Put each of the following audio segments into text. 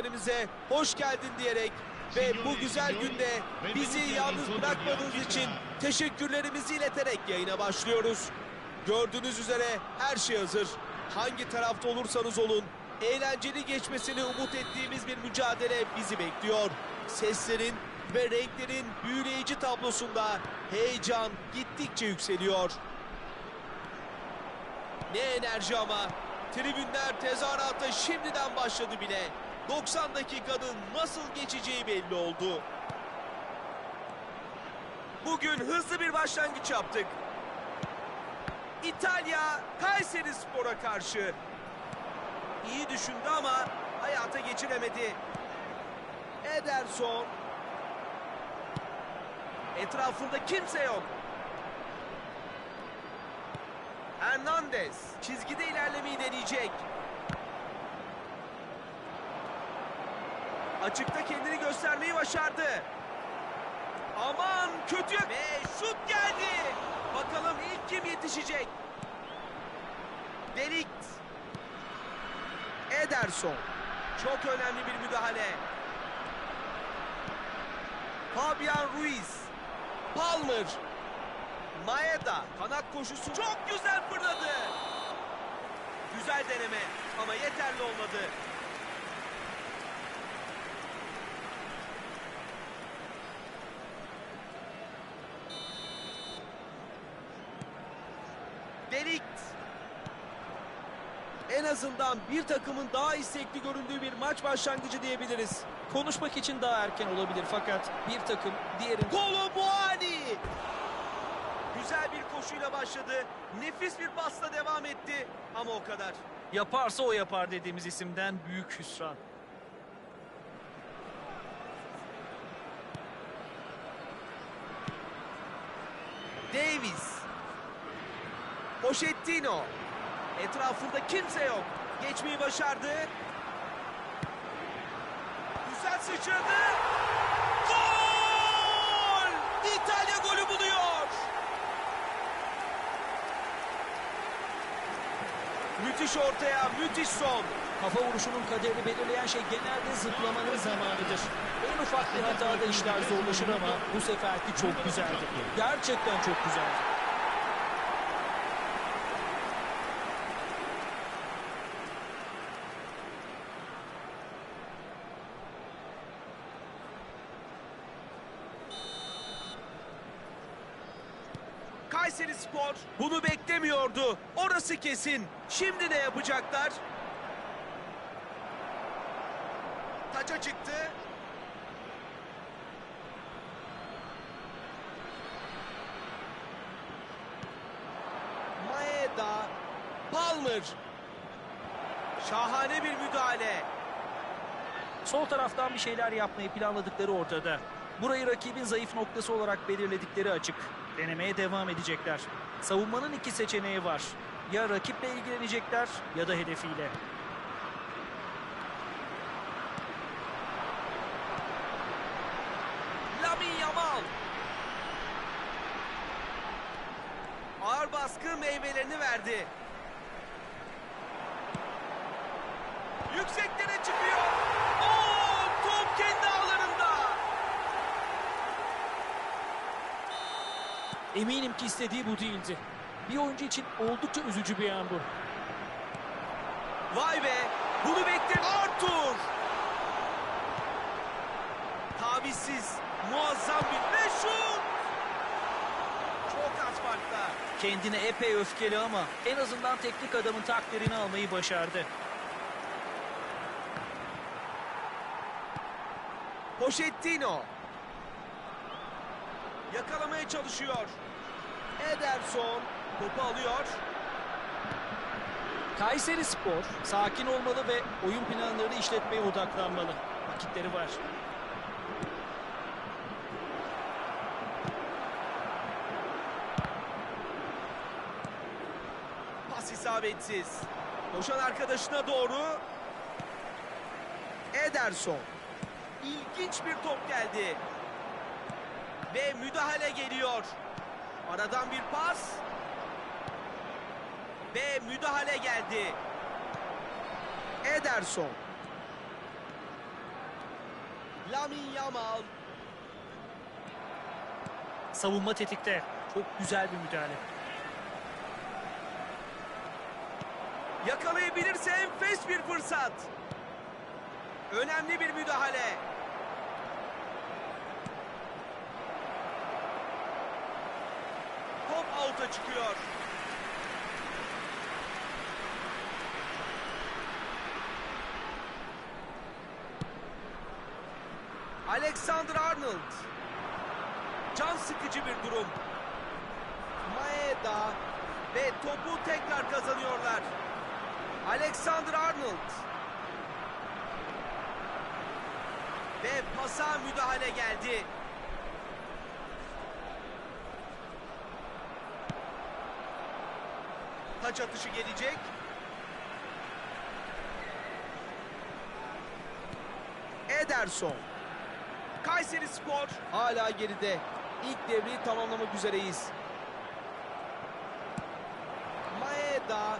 tribünlerimize hoş geldin diyerek ve bu güzel günde bizi yalnız bırakmadığınız için teşekkürlerimizi ileterek yayına başlıyoruz. Gördüğünüz üzere her şey hazır. Hangi tarafta olursanız olun eğlenceli geçmesini umut ettiğimiz bir mücadele bizi bekliyor. Seslerin ve renklerin büyüleyici tablosunda heyecan gittikçe yükseliyor. Ne enerji ama. Tribünler tezahürata şimdiden başladı bile. 90 dakikanın nasıl geçeceği belli oldu. Bugün hızlı bir başlangıç yaptık. İtalya Kayseri Spor'a karşı. İyi düşündü ama hayata geçiremedi. Ederson. Etrafında kimse yok. Hernandez çizgide ilerlemeyi deneyecek. Açıkta kendini göstermeyi başardı. Aman kötü ve şut geldi. Bakalım ilk kim yetişecek? Delikt. Ederson. Çok önemli bir müdahale. Fabian Ruiz. Palmer. Maeda kanat koşusu çok güzel fırladı. Güzel deneme ama yeterli olmadı. Delikt. En azından bir takımın daha istekli göründüğü bir maç başlangıcı diyebiliriz. Konuşmak için daha erken olabilir fakat bir takım diğerin Kolomuani. Güzel bir koşuyla başladı. Nefis bir pasla devam etti. Ama o kadar. yaparsa o yapar dediğimiz isimden büyük hüsran. Davis. Pochettino. Etrafında kimse yok. Geçmeyi başardı. Güzel sıçradı. Gol! İtalya golü buluyor. Müthiş ortaya, müthiş son. Kafa vuruşunun kaderini belirleyen şey genelde zıplamanın zamanıdır. En ufak bir hatada işler zorlaşır ama bu seferki çok güzeldi. Gerçekten çok güzeldi. Kayseri Spor bunu beklemiyordu. Orası kesin. Şimdi ne yapacaklar? Taça çıktı. Maeda, Palmer. Şahane bir müdahale. Sol taraftan bir şeyler yapmayı planladıkları ortada. Burayı rakibin zayıf noktası olarak belirledikleri açık. Denemeye devam edecekler. Savunmanın iki seçeneği var. Ya rakiple ilgilenecekler ya da hedefiyle. Lamin Yamal. Ağır baskı meyvelerini verdi. Yükseklere çıkıyor. Oo, top kendi ağlarında. Eminim ki istediği bu değildi. Bir oyuncu için oldukça üzücü bir an bu. Vay be. Bunu bekle Arthur. Tavizsiz. Muazzam bir ve şut. Çok az farkla. Kendine epey öfkeli ama en azından teknik adamın takdirini almayı başardı. Pochettino. Yakalamaya çalışıyor. Ederson topu alıyor. Kayseri Spor sakin olmalı ve oyun planlarını işletmeye odaklanmalı. Vakitleri var. Pas isabetsiz. Koşan arkadaşına doğru. Ederson. İlginç bir top geldi. Ve müdahale geliyor. Aradan bir pas. Ve müdahale geldi. Ederson. Lamin Yamal. Savunma tetikte. Çok güzel bir müdahale. Yakalayabilirse enfes bir fırsat. Önemli bir müdahale. Out'a çıkıyor. Alexander Arnold. Can sıkıcı bir durum. Maeda ve topu tekrar kazanıyorlar. Alexander Arnold. Ve pasa müdahale geldi. Taç atışı gelecek. Ederson. Kayseri Spor hala geride. İlk devreyi tamamlamak üzereyiz. Maeda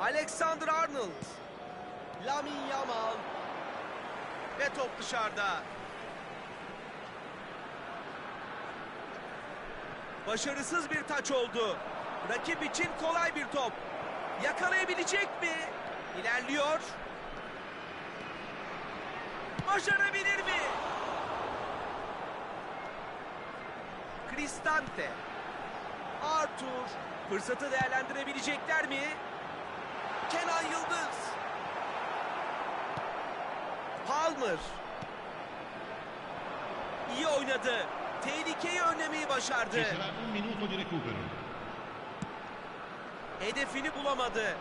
Alexander Arnold. Lamin Yamal. Ve top dışarıda. Başarısız bir taç oldu. Rakip için kolay bir top. Yakalayabilecek mi? İlerliyor. Başarabilir mi? Cristante. Arthur. Fırsatı değerlendirebilecekler mi? Kenan Yıldız. Palmer. İyi oynadı. Tehlikeyi önlemeyi başardı. Hedefini bulamadı.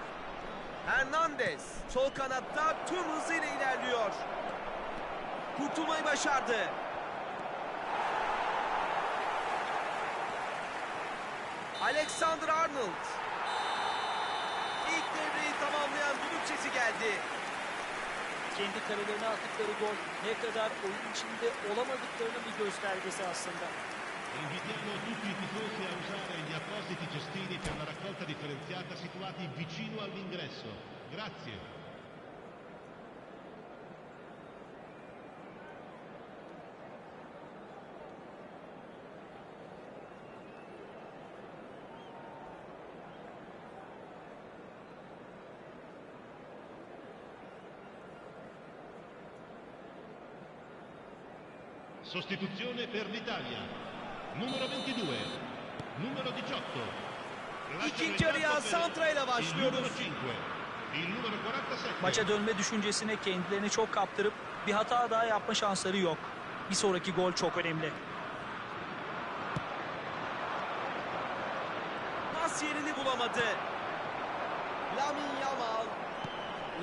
Hernandez sol kanatta tüm hızıyla ilerliyor. Kurtulmayı başardı. Alexander Arnold. İlk devreyi tamamlayan düdük sesi geldi. Kendi kalelerine attıkları gol ne kadar oyun içinde olamadıklarının bir göstergesi aslında. Invitiamo tutti i tifosi a usare gli appositi cestini per la raccolta differenziata situati vicino all'ingresso. Grazie. Sostituzione per l'Italia. Numero 22. Numero 18. Lasciano İkinci yarıya per Santra ile Il başlıyoruz. numero 5. Il numero 47. Maça dönme düşüncesine kendilerini çok kaptırıp bir hata daha yapma şansları yok. Bir sonraki gol çok önemli. Pas yerini bulamadı. Lamin Yamal.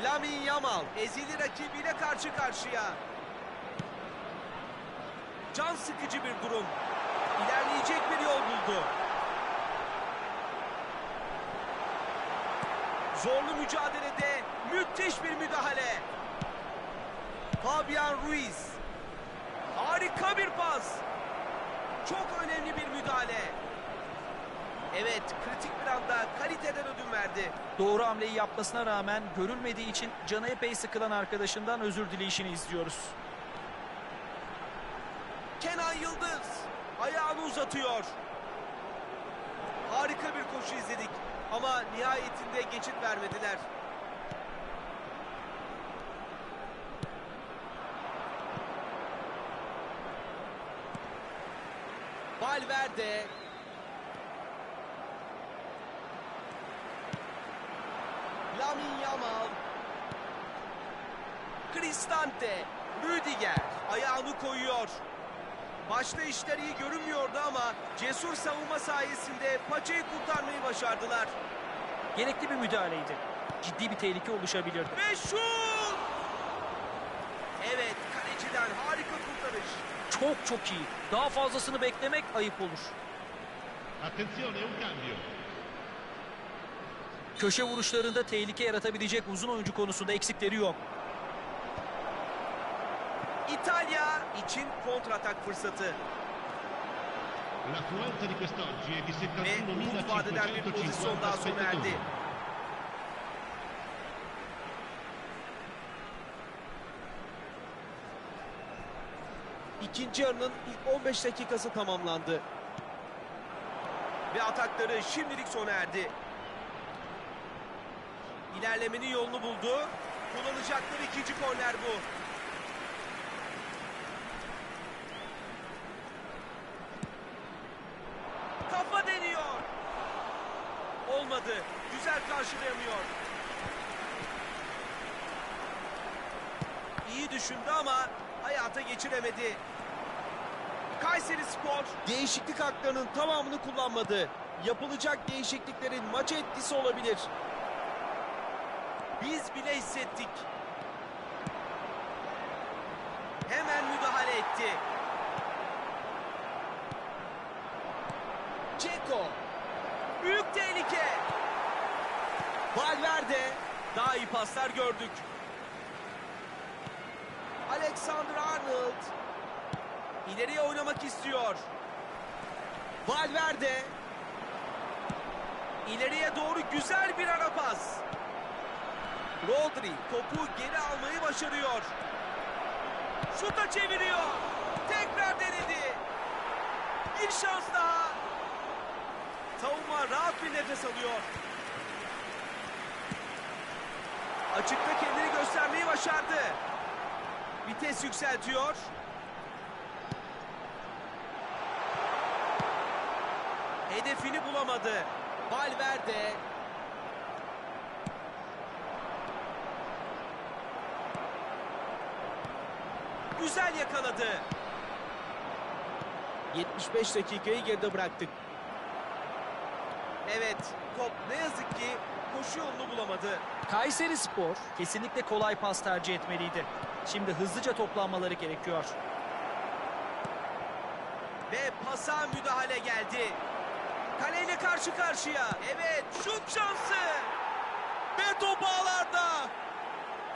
Lamin Yamal ezili rakibiyle karşı karşıya. Can sıkıcı bir durum. İlerleyecek bir yol buldu. Zorlu mücadelede müthiş bir müdahale. Fabian Ruiz. Harika bir pas. Çok önemli bir müdahale. Evet, kritik bir anda kaliteden ödün verdi. Doğru hamleyi yapmasına rağmen görülmediği için canı epey sıkılan arkadaşından özür dileyişini izliyoruz. Kenan Yıldız ayağını uzatıyor. Harika bir koşu izledik ama nihayetinde geçit vermediler. Valverde Lamin Yamal Cristante Rüdiger ayağını koyuyor. Başta işler iyi görünmüyordu ama cesur savunma sayesinde paçayı kurtarmayı başardılar. Gerekli bir müdahaleydi. Ciddi bir tehlike oluşabilirdi. Ve şut! Evet, kaleciden harika kurtarış. Çok çok iyi. Daha fazlasını beklemek ayıp olur. Attenzione, un cambio. Köşe vuruşlarında tehlike yaratabilecek uzun oyuncu konusunda eksikleri yok. İtalya için kontratak fırsatı. Ve umut vaat eden bir pozisyon daha sona erdi. İkinci yarının ilk 15 dakikası tamamlandı. Ve atakları şimdilik sona erdi. İlerlemenin yolunu buldu. Kullanacakları ikinci korner bu. Karşılayamıyor. İyi düşündü ama hayata geçiremedi. Kayseri Spor değişiklik haklarının tamamını kullanmadı. Yapılacak değişikliklerin maça etkisi olabilir. Biz bile hissettik. Hemen müdahale etti. Ceko. Büyük tehlike. Valverde. Daha iyi paslar gördük. Alexander Arnold. İleriye oynamak istiyor. Valverde. İleriye doğru güzel bir ara pas. Rodri topu geri almayı başarıyor. Şuta çeviriyor. Tekrar denedi. Bir şans daha. Savunma rahat bir nefes alıyor. Açıkta kendini göstermeyi başardı. Vites yükseltiyor. Hedefini bulamadı. Valverde. Güzel yakaladı. 75 dakikayı geride bıraktık. Evet, top ne yazık ki koşu yolunu bulamadı. Kayseri Spor kesinlikle kolay pas tercih etmeliydi. Şimdi hızlıca toplanmaları gerekiyor. Ve pasa müdahale geldi. Kaleyle karşı karşıya. Evet şut şansı. Ve top ağlarda.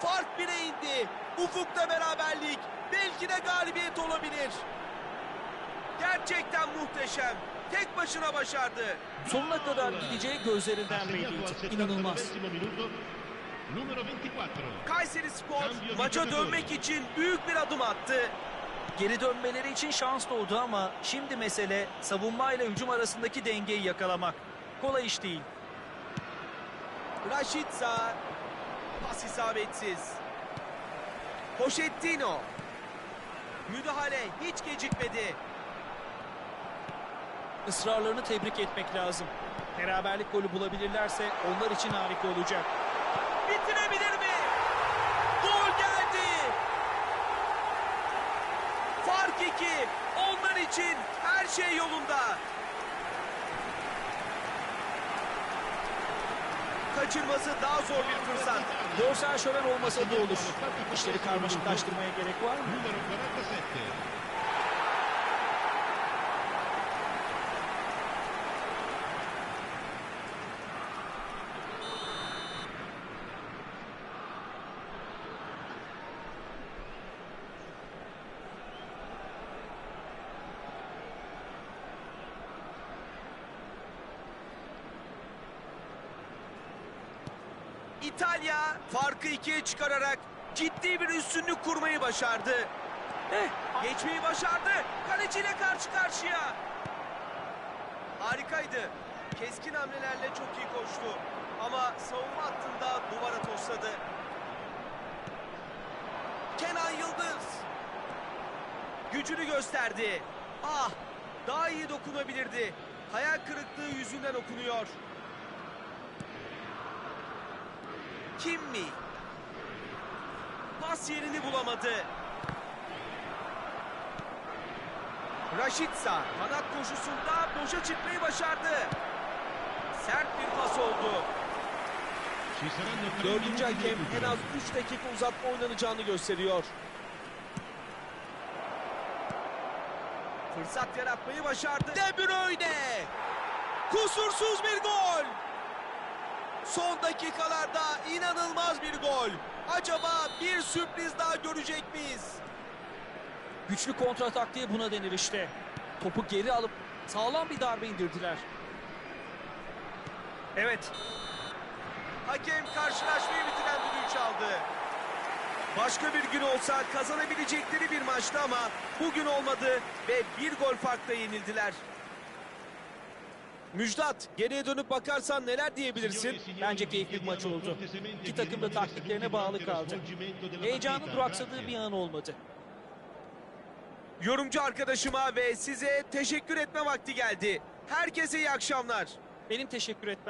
Fark bire indi. Ufukta beraberlik. Belki de galibiyet olabilir. Gerçekten muhteşem. Tek başına başardı. Sonuna kadar gideceği gözlerinden belliydi. İnanılmaz. 79 minuto. Numero 24. Kayseri Spor maça dönmek için büyük bir adım attı. Geri dönmeleri için şans doğdu ama şimdi mesele savunma ile hücum arasındaki dengeyi yakalamak. Kolay iş değil. Rashica. Pas isabetsiz. Pochettino. Müdahale hiç gecikmedi. Israrlarını tebrik etmek lazım. Beraberlik golü bulabilirlerse onlar için harika olacak. Bitirebilir mi? Gol geldi. Fark iki. Onlar için her şey yolunda. Kaçırması daha zor bir fırsat. Görsel şölen olmasa da olur. İşleri karmaşıklaştırmaya gerek var mı? İtalya farkı ikiye çıkararak ciddi bir üstünlük kurmayı başardı. Eh, Geçmeyi başardı. Kaleciyle karşı karşıya. Harikaydı. Keskin hamlelerle çok iyi koştu. Ama savunma hattında duvara tosladı. Kenan Yıldız. Gücünü gösterdi. Ah! Daha iyi dokunabilirdi. Hayal kırıklığı yüzünden okunuyor. Kim mi? Pas yerini bulamadı. Raşitsa kanat koşusunda boşa çıkmayı başardı. Sert bir pas oldu. Dördüncü hakem en az 3 dakika uzatma oynanacağını gösteriyor. Fırsat yaratmayı başardı. De Bruyne! Kusursuz bir gol! Son dakikalarda inanılmaz bir gol. Acaba bir sürpriz daha görecek miyiz? güçlü kontra taktiği buna denir işte. Topu geri alıp sağlam bir darbe indirdiler. Evet, Hakem karşılaşmayı bitiren düdüğü çaldı. Başka bir gün olsa kazanabilecekleri bir maçtı ama bugün olmadı ve bir gol farkla yenildiler. Müjdat, geriye dönüp bakarsan neler diyebilirsin? Bence keyifli bir maç oldu. İki takım da taktiklerine bağlı kaldı. Heyecanın duraksadığı bir an olmadı. Yorumcu arkadaşıma ve size teşekkür etme vakti geldi. Herkese iyi akşamlar. Benim teşekkür etmem